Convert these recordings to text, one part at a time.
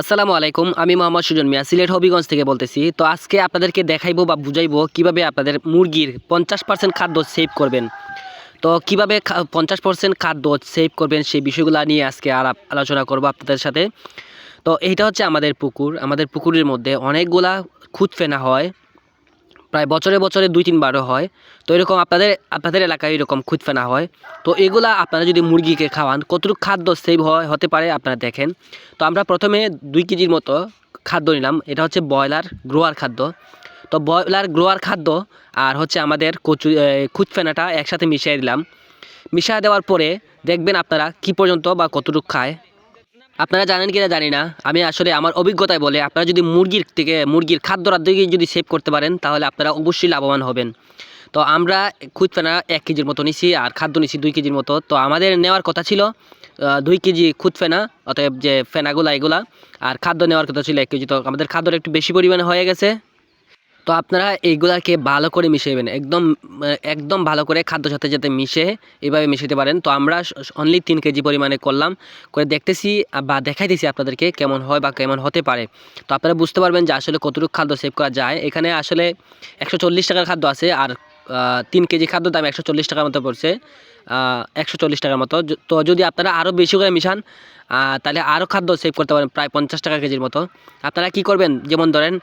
আসসালামু আলাইকুম, আমি মোহাম্মদ সুজন মিয়া, সিলেট হবিগঞ্জ থেকে বলতেছি। তো আজকে আপনাদেরকে দেখাইবো বা বুঝাইবো কীভাবে আপনাদের মুরগির পঞ্চাশ পার্সেন্ট খাদ্য সেভ করবেন। তো কীভাবে পঞ্চাশ পার্সেন্ট খাদ্য সেভ করবেন সেই বিষয়গুলো নিয়ে আজকে আর আলোচনা করব আপনাদের সাথে। তো এইটা হচ্ছে আমাদের পুকুর। আমাদের পুকুরের মধ্যে অনেকগুলা খুদ ফেনা হয়। প্রায় বছরে বছরে দুই তিনবারও হয়। তো এরকম আপনাদের আপনাদের এলাকায় এরকম খুদ ফেনা হয়। তো এগুলা আপনারা যদি মুরগিকে খাওয়ান, কতটুকু খাদ্য সেভ হয়, হতে পারে আপনারা দেখেন। তো আমরা প্রথমে দুই কেজির মতো খাদ্য নিলাম। এটা হচ্ছে ব্রয়লার গ্রোয়ার খাদ্য। তো ব্রয়লার গ্রোয়ার খাদ্য আর হচ্ছে আমাদের কচু খুদ ফেনাটা একসাথে মিশিয়ে দিলাম। মিশিয়ে দেওয়ার পরে দেখবেন আপনারা কি পর্যন্ত বা কতটুকু খায়। আপনারা জানেন কিনা জানি না। আমি আসলে আমার অভিজ্ঞতায় বলে আপনারা যদি মুরগির থেকে, মুরগির খাদ্য রাদ্যকে যদি সেভ করতে পারেন, তাহলে আপনারা অবশ্যই লাভবান হবেন। তো আমরা খুদ ফেনা এক কেজির মতো নিছি আর খাদ্য নিছি দুই কেজির মতো। তো আমাদের নেওয়ার কথা ছিল দুই কেজি খুদ ফেনা, অতএব যে ফেনাগুলা এগুলা, আর খাদ্য নেওয়ার কথা ছিল এক কেজি। তো আমাদের খাদ্যটা একটু বেশি পরিমাণে হয়ে গেছে। তো আপনারা এইগুলাকে ভালো করে মিশাইবেন। একদম একদম ভালো করে খাদ্যর সাথে যাতে মিশে এভাবে মিশাতে পারেন। তো আমরা অনলি তিন কেজি পরিমাণে করলাম। করে দেখতেছি, বা দেখাইতেছি আপনাদেরকে কেমন হয় বা কেমন হতে পারে। তো আপনারা বুঝতে পারবেন যে আসলে কতটুকু খাদ্য সেভ করা যায়। এখানে আসলে একশো চল্লিশ টাকার খাদ্য আছে, আর তিন কেজি খাদ্য দাম একশো চল্লিশ টাকার মতো পড়ছে। একশো চল্লিশ টাকার মতো। তো যদি আপনারা আরও বেশি করে মিশান তাহলে আরও খাদ্য সেভ করতে পারেন প্রায় পঞ্চাশ টাকা কেজির মতো। আপনারা কি করবেন? যেমন ধরেন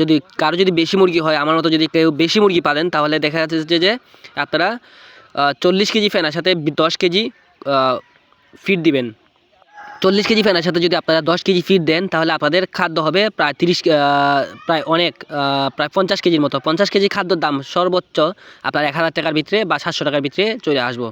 যদি কারও যদি বেশি মুরগি হয়, আমার মতো যদি কেউ বেশি মুরগি পালেন, তাহলে দেখা যাচ্ছে যে যে আপনারা চল্লিশ কেজি ফেনার সাথে দশ কেজি ফিড দিবেন। চল্লিশ কেজি ফেনার সাথে যদি আপনারা দশ কেজি ফিড দেন, তাহলে আপনাদের খাদ্য হবে প্রায় তিরিশ প্রায় অনেক প্রায় পঞ্চাশ কেজির মতো। পঞ্চাশ কেজি খাদ্যর দাম সর্বোচ্চ আপনার এক হাজার টাকার ভিতরে বা সাতশো টাকার ভিতরে চলে আসব।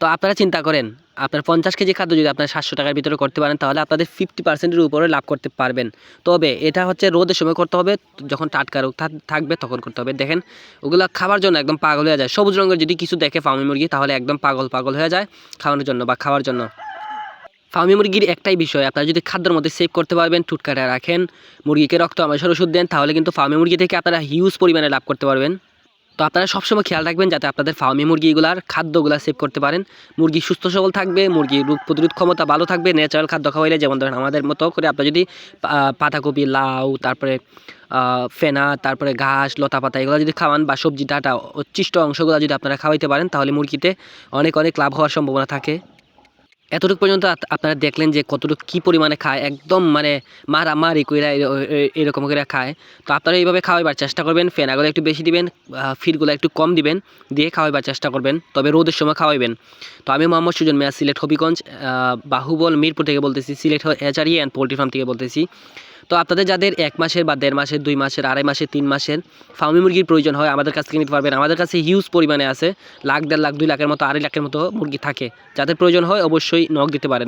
তো আপনারা চিন্তা করেন, আপনার পঞ্চাশ কেজি খাদ্য যদি আপনার সাতশো টাকার ভিতরে করতে পারেন, তাহলে আপনাদের ফিফটি পার্সেন্টের উপরে লাভ করতে পারবেন। তবে এটা হচ্ছে রোদের সময় করতে হবে, যখন টাটকা রোগ থাকবে তখন করতে হবে। দেখেন, ওগুলো খাবার জন্য একদম পাগল হয়ে যায়। সবুজ রঙের যদি কিছু দেখে ফার্মি মুরগি, তাহলে একদম পাগল পাগল হয়ে যায় খাওয়ানোর জন্য বা খাওয়ার জন্য। ফার্মি মুরগির একটাই বিষয়, আপনারা যদি খাদ্যের মধ্যে সেভ করতে পারবেন, টুটকাটা রাখেন, মুরগিকে রক্ত আমাশার ওষুধ দেন, তাহলে কিন্তু ফার্মি মুরগি থেকে আপনারা হিউজ পরিমাণে লাভ করতে পারবেন। তো আপনারা সবসময় খেয়াল রাখবেন যাতে আপনাদের ফার্মি মুরগিগুলার খাদ্যগুলো সেভ করতে পারেন। মুরগি সুস্থ সবল থাকবে, মুরগির রোগ প্রতিরোধ ক্ষমতা ভালো থাকবে ন্যাচারাল খাদ্য খাওয়াইলে, যেমন ধরেন আমাদের মতো করে আপনারা যদি পাতাকপি, লাউ, তারপরে ফেনা, তারপরে ঘাস লতা পাতা এগুলো যদি খাওয়ান বা সবজি ডাটা উচ্ছিষ্ট অংশগুলো যদি আপনারা খাওয়াইতে পারেন, তাহলে মুরগিতে অনেক অনেক লাভ হওয়ার সম্ভাবনা থাকে। এতটুকু পর্যন্ত আপনারা দেখলেন যে কতটুকু কী পরিমাণে খায়, একদম মানে মারা মারি কইরা এরকম করে খায়। তো আপনারা এইভাবে খাওয়াইবার চেষ্টা করবেন ফেনাগুলো একটু বেশি দিবেন ফিরগুলো একটু কম দিবেন, দিয়ে খাওয়াইবার চেষ্টা করবেন, তবে রোদের সময় খাওয়াইবেন। তো আমি মোহাম্মদ সুজন মিয়া, সিলেট হবিগঞ্জ বাহুবল, মিরপুর থেকে বলতেছি, Sylhet hatchery and poultry farm থেকে বলতেছি। তো আপনাদের যাদের এক মাসের বা দেড় মাসের, দুই মাসের, আড়াই মাসের, তিন মাসের ফার্মি মুরগির প্রয়োজন হয়, আমাদের কাছ থেকে নিতে পারবেন। আমাদের কাছে হিউজ পরিমাণে আছে, লাখ দেড় লাখ, দুই লাখের মতো, আড়াই লাখের মতো মুরগি থাকে। যাদের প্রয়োজন হয়, অবশ্যই নখ দিতে পারেন।